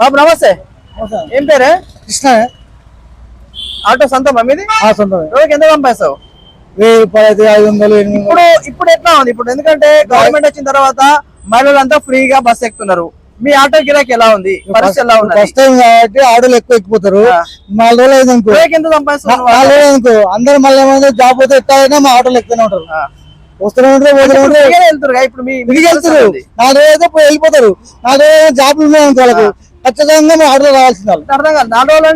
బాబు నమస్తే. ఏం పేరే? కృష్ణ. ఆటో సొంతమా మీది? ఆ సొంతమే. రోజుకి ఎంత పంపేస్తావు వెయ్యి రూపాయలు అయితే ఐదు వందలు ఎనిమిది ఇప్పుడు ఇప్పుడు ఎట్లా ఉంది? ఇప్పుడు ఎందుకంటే గవర్నమెంట్ వచ్చిన తర్వాత మహిళలంతా ఫ్రీగా బస్ ఎక్కుతున్నారు. మీ ఆటో గిరాకీ ఎలా ఉంది? పరిస్థితి ఎలా ఉన్నది? ఫస్ట్ టైం కాబట్టి ఆటోలు ఎక్కువ ఎక్కిపోతారు. నాలుగు రోజులు అయింది అనుకో. ఎంత సంపాదిస్తున్నావు నాలుగు రోజులు అనుకో. అందరు మళ్ళీ ఏమైంది జాబ్ పోతే ఎట్లా మా ఆటోలు ఎక్కుతూనే ఉంటారు. వస్తూనే ఉంటారు పోతూనే వెళ్తారు ఉంది. నాలుగు రోజులు అయితే వెళ్ళిపోతారు. నాలుగు రోజులు జాబ్లు ఉన్నాయి అనుకో వాళ్ళకి ఖచ్చితంగా మా ఆటోలు రావాల్సింది వాళ్ళు. అర్థం కాదు. నాలుగు రోజులు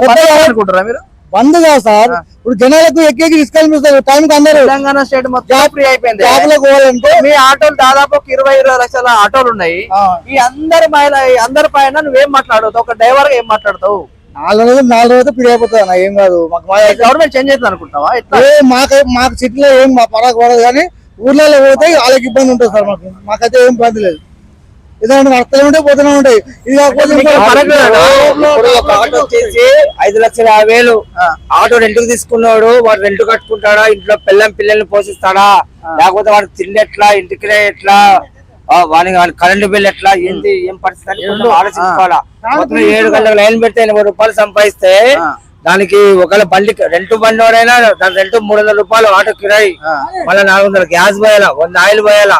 అంటే అనుకుంటారా మీరు? బంద్ కాదు సార్. ఇప్పుడు జనాలకు ఎక్కి ఎక్కి తీసుకెళ్ళిస్తారు టైంకి అందరు తెలంగాణ స్టేట్ మొత్తం ఫ్రీ అయిపోయింది. పోవాలంటే మీ ఆటోలు దాదాపు ఒక ఇరవై ఇరవై లక్షల ఆటోలు ఉన్నాయి. ఈ అందరి మహిళ అందరి పైన నువ్వేం మాట్లాడతావు? ఒక డ్రైవర్గా ఏం మాట్లాడతావు? నాలుగు రోజులు నాలుగు రోజులు పిడి అయిపోతుంది ఏం కాదు. మాకు గవర్నమెంట్ చేంజ్ అవుతుంది అనుకుంటావా? మాకు మాకు సిటీలో ఏం మా పరాకు పడదు. కానీ ఊర్లలో పోతే వాళ్ళకి ఇబ్బంది ఉంటుంది సార్ మాకు. మాకైతే ఏం ఇబ్బంది లేదు. ఇదంటే వస్తూనే ఉంటాయి పోతూనే ఉంటాయి. ఇది కాకపోతే ఐదు లక్షల యాభై వేలు. ఆటో రెంట్కి తీసుకున్నాడు వాడు రెంట్ కట్టుకుంటాడా ఇంట్లో పిల్లం పిల్లల్ని పోషిస్తాడా లేకపోతే వాడు తిండి ఎట్లా ఇంటికి ఎట్లా వానికి వాని కరెంటు బిల్ ఎట్లా ఏంటి ఏం పరిస్థితి ఆలోచించుకోవాలా? మొత్తం ఏడు గంటలకు లైన్ పెడితే ఎనభై రూపాయలు సంపాదిస్తే. దానికి ఒకవేళ బండి రెంట్ బండి వాడైనా దాని రెంట్ మూడు వందల రూపాయలు ఆటో కిరాయి. మళ్ళీ నాలుగు వందల గ్యాస్ పోయాలా? వంద ఆయిల్ పోయాలా?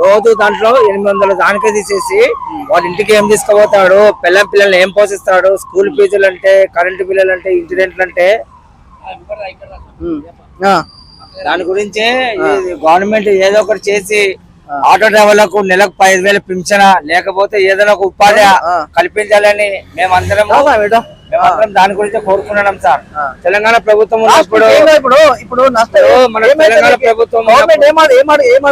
రోజు దాంట్లో ఎనిమిది వందలు దానికే తీసేసి వాళ్ళ ఇంటికి ఏం తీసుకుపోతాడు? పిల్లం పిల్లల్ని ఏం పోషిస్తాడు? స్కూల్ ఫీజులు అంటే కరెంటు బిల్లులు అంటే ఇంటి రెంట్లు అంటే. దాని గురించి గవర్నమెంట్ ఏదో ఒకటి చేసి ఆటో డ్రైవర్లకు నెలకు పదిహేను వేలు పింఛన లేకపోతే ఏదైనా ఒక ఉపాధి. కల్పించాలని? మేమందరం దాని గురించి కోరుకున్నాం సార్. తెలంగాణ ప్రభుత్వం ఉన్నప్పుడు ఇప్పుడు ఇప్పుడు మన తెలంగాణ ప్రభుత్వం ఏం ఏం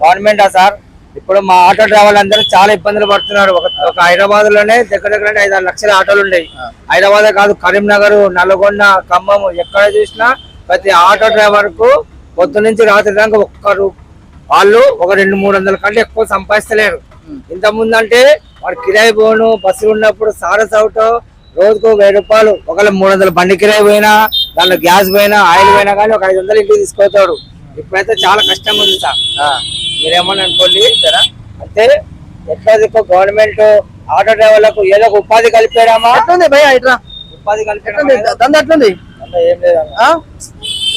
గవర్నమెంట్ సార్? ఇప్పుడు మా ఆటో డ్రైవర్లు అందరూ చాలా ఇబ్బందులు పడుతున్నారు. ఒక హైదరాబాద్లోనే దగ్గర దగ్గర ఐదు ఆరు లక్షల ఆటోలు ఉన్నాయి హైదరాబాద్ కాదు కరీంనగర్ నల్గొండ ఖమ్మం ఎక్కడ చూసినా ప్రతి ఆటో డ్రైవర్కు పొద్దు నుంచి రాత్రి దాకా ఒక్కరు వాళ్ళు ఒక రెండు మూడు వందల కంటే ఎక్కువ సంపాదిస్తలేరు. ఇంత ముందు అంటే వాడు కిరాయి పోను బస్సులు ఉన్నప్పుడు సారస్ అవుట్ రోజుకు వెయ్యి రూపాయలు ఒకవేళ మూడు వందల బండి కిరాయి పోయినా దాంట్లో గ్యాస్ పోయినా ఆయిల్ పోయినా కానీ ఒక ఐదు వందలు ఇంటికి తీసుకొస్తాడు ఇప్పుడైతే చాలా కష్టంగా ఉంది సార్. మీరేమని అనుకోండి సరే అంటే ఎట్లా దిక్కు గవర్నమెంట్ ఆటో డ్రైవర్లకు ఏదో ఒక ఉపాధి కలిపారామా ఎట్లుంది భయ ఇట్లా? ఉపాధి కలిపారా దంద ఎట్లుంది? ఏం ఆ?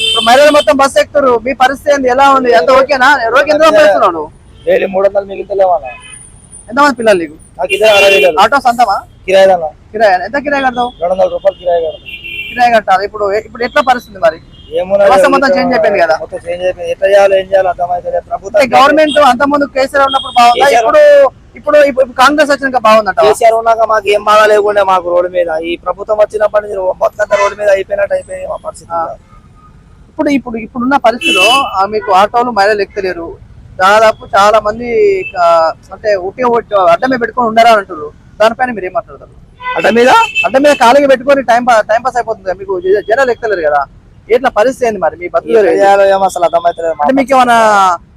ఇప్పుడు మహిళలు మొత్తం బస్ ఎక్కుతారు మీ పరిస్థితి ఏంది? ఎలా ఉంది? ఎంత ఓకేనా? ఎంత నువ్వు? డైలీ మూడు వందలు మిగులుతలేమన్నా ఎంతమంది పిల్లలు నీకు? నాకు ఇదే అరవై ఆటో సొంతమా కిరాయి కిరాయి. ఎంత కిరాయి కడతావు? రెండు వందల రూపాయలు కిరాయి కడతాం కిరాయి కట్టాలి. ఇప్పుడు ఇప్పుడు ఎట్లా పరిస్థితి మరి? మొత్తం చేంజ్ అయిపోయింది కదా. మొత్తం చేంజ్ అయిపోయింది. ఎట్లా చేయాలో ఏం చేయాలో అర్థమైతే ప్రభుత్వం గవర్నమెంట్ అంత ముందు కేసీఆర్ ఉన్నప్పుడు బాగుందా? ఇప్పుడు ఇప్పుడు కాంగ్రెస్ వచ్చినాక బాగుందంట కేసీఆర్ ఉన్నాక మాకు ఏం బాగా లేకుండే మాకు రోడ్డు మీద. ఈ ప్రభుత్వం వచ్చినప్పటి నుంచి బతుకంత రోడ్డు మీద అయిపోయినట్టు అయిపోయింది మా పరిస్థితి. ఇప్పుడు ఇప్పుడు ఇప్పుడున్న పరిస్థితిలో మీకు ఆటోలు మహిళలు ఎక్కలేరు. దాదాపు చాలా మంది అంటే ఉట్టి అడ్డమే పెట్టుకొని ఉండరా అంటారు దానిపైన మీరు ఏం మాట్లాడతారు? అడ్డ మీద? అడ్డ మీద ఖాళీగా పెట్టుకొని టైం టైం పాస్ అయిపోతుంది. కదా, మీకు జనాలు ఎక్కలేరు కదా? ఎట్లా పరిస్థితి ఏంది మరి? మీ బతుకు అసలు అర్థమైతలేదు అంటే మీకు ఏమన్నా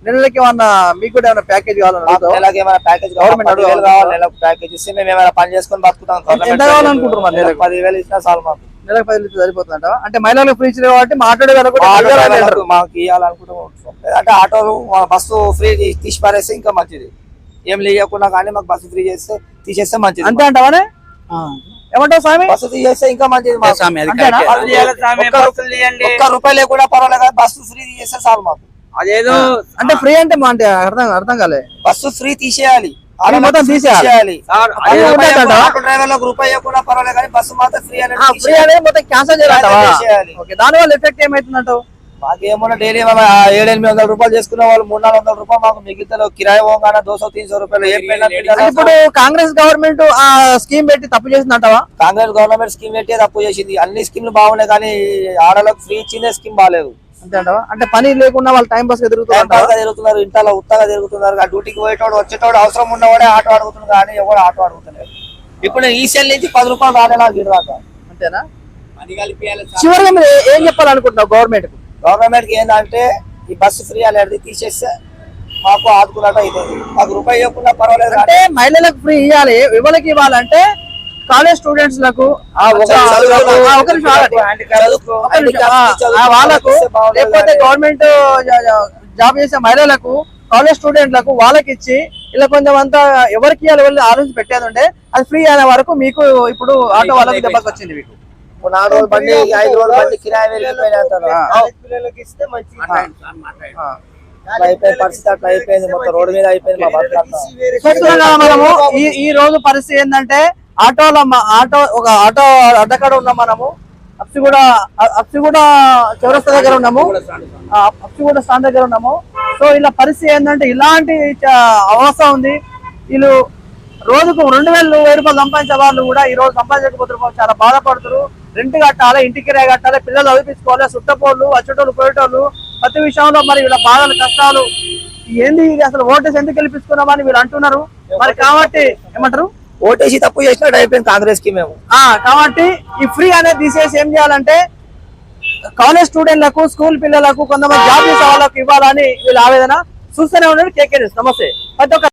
నెలలకి ఏమన్నా మీకు కూడా ఏమైనా ప్యాకేజ్ కావాలని అడుగుతావా? నెలకి ఏమైనా ప్యాకేజ్ Government గవర్నమెంట్ అడగాలి. కావాలి నెలకు ప్యాకేజ్ ఇస్తే మేము ఏమైనా పని చేసుకొని బతుకుతాం. ఎంత కావాలనుకుంటున్నారు మరి నెలకు? పదివేలు ఇచ్చినా చాలు మాకు. నెలకు పది లీటర్లు సరిపోతుందంట అంటే మహిళలకు ఫ్రీ ఇచ్చారు కాబట్టి మాట్లాడే ఆటో అంటారు. మాకు ఇవ్వాలనుకుంటూ ఉంటున్నాం. లేదంటే ఆటోలు మా బస్సు ఫ్రీ తీసి పారేస్తే ఇంకా మంచిది. ఏం లేకుండా కానీ మాకు బస్సు ఫ్రీ చేస్తే తీసేస్తే మంచిది. అంతే అంటావానే ఏమంటావు స్వామి బస్సు తీసేస్తే ఇంకా మంచిది మాకు. అంతేనా? బస్సు తీయాలి స్వామి, బస్సులు తీయండి. ఒక్క రూపాయి లేకుండా పర్వాలేదు కానీ బస్సు ఫ్రీ తీసేస్తే చాలు మాకు అదేదో అంటే ఫ్రీ అంటే మా అంటే అర్థం అర్థం కాలే బస్సు ఫ్రీ తీసేయాలి అది మొత్తం తీసేయాలి. సార్, అది అదే? ఆటో డ్రైవర్లకు రూపాయి పర్వాలేదు కానీ బస్సు మాత్రం ఫ్రీ అనేది ఫ్రీ తీసేయాలి. అనేది మొత్తం క్యాన్సల్ చేయాలంటావా చేయాలి. ఓకే దాని వల్ల ఎఫెక్ట్ ఏమైతుందంటావు మాకేమన్నా డైలీ ఏడు ఎనిమిది వందల రూపాయలు చేసుకునే వాళ్ళు మూడు నాలుగు వందల రూపాయలు మాకు మిగిలితే కిరాయి పోగానే దోసో తీన్ రూపాయలు ఇప్పుడు కాంగ్రెస్ గవర్నమెంట్ ఆ స్కీమ్ పెట్టి తప్పు చేసిందంటావా? కాంగ్రెస్ గవర్నమెంట్ స్కీమ్ పెట్టే తప్పు చేసింది. అన్ని స్కీమ్లు బాగున్నాయి కానీ ఆడలకు ఫ్రీ ఇచ్చిందే స్కీమ్ బాగాలేదు. అంతే అంటావా? అంటే పని లేకుండా వాళ్ళు టైం పాస్గా తిరుగుతున్నారు ఇంట్లో ఉత్తగా తిరుగుతున్నారు. ఆ డ్యూటీకి పోయేటోడు వచ్చేటోడు అవసరం ఉన్నవాడే ఆటో అడుగుతున్నారు కానీ ఎవరు ఆటో అడుగుతలేరు ఇప్పుడు ఈ సెల్ నుంచి పది రూపాయలు గిరాక అంతేనా? చివరిగా మీరు ఏ- ఏం చెప్పాలనుకుంటున్నావు గవర్నమెంట్ కు గవర్నమెంట్కి ఏంటంటే ఈ బస్సు ఫ్రీ అనేది తీసేస్తే మాకు ఆదుకున్నట్టు అవుతుంది మాకు రూపాయి ఇవ్వకుండా పర్వాలేదు అంటే మహిళలకు ఫ్రీ ఇవ్వాలి. ఎవరికి ఇవ్వాలంటే కాలేజ్ స్టూడెంట్స్లకు వాళ్ళకు లేకపోతే గవర్నమెంట్ జాబ్ చేసే మహిళలకు కాలేజ్ స్టూడెంట్లకు వాళ్ళకి ఇచ్చి ఇలా కొంచెం అంతా ఎవరికి వెళ్ళి ఆలోచించి పెట్టేది ఉండే అది ఫ్రీ అయిన వరకు మీకు ఇప్పుడు ఆటో వాళ్ళకి దెబ్బకి వచ్చింది మీకు. నాలుగు రోజులు బండి ఐదు రోజులు బండి కిరాయి వెళ్ళిపోయినా ఆ. అట్లా అయిపోయింది పరిస్థితి అట్లా అయిపోయింది మొత్తం రోడ్డు మీద అయిపోయింది మా బతుకు అట్లా. చూస్తున్నాం కదా మనము ఈ ఈ రోజు పరిస్థితి ఏంటంటే ఆటోలో ఆటో ఒక ఆటో అడ్డకాడ ఉన్నాం మనము. అప్సిగూడ అప్సిగూడ చౌరస్తా దగ్గర ఉన్నాము. ఆ, అప్సిగూడ స్టాండ్ దగ్గర ఉన్నాము. సో ఇలా పరిస్థితి ఏంటంటే ఇలాంటి చ- అవస్థ ఉంది. వీళ్ళు రోజుకు రెండు వేలు వెయ్యి రూపాయలు సంపాదించే వాళ్ళు కూడా ఈ రోజు సంపాదించకపోతున్నారు చాలా బాధపడుతున్నారు. రెంట్ కట్టాలి ఇంటికి కిరాయి కట్టాలి పిల్లలు చదివించుకోవాలి సుట్టపోళ్ళు వచ్చేటోళ్ళు పోయేటోళ్ళు ప్రతి విషయంలో మరి వీళ్ళ బాధలు కష్టాలు. ఏంది ఇది? అసలు ఓటేసి ఎందుకు గెలిపించుకున్నామని వీళ్ళు అంటున్నారు. మరి కాబట్టి ఏమంటారు? ఓటేసి తప్పు చేసినట్టు అయిపోయింది కాంగ్రెస్కి మేము కాబట్టి ఈ ఫ్రీ అనేది తీసేసి ఏం చేయాలంటే కాలేజ్ స్టూడెంట్లకు స్కూల్ పిల్లలకు కొంతమంది జాబ్ చేసే వాళ్ళకు ఇవ్వాలని వీళ్ళ ఆవేదన చూస్తూనే ఉండండి కేకే. నమస్తే. ప్రతి ఒక్క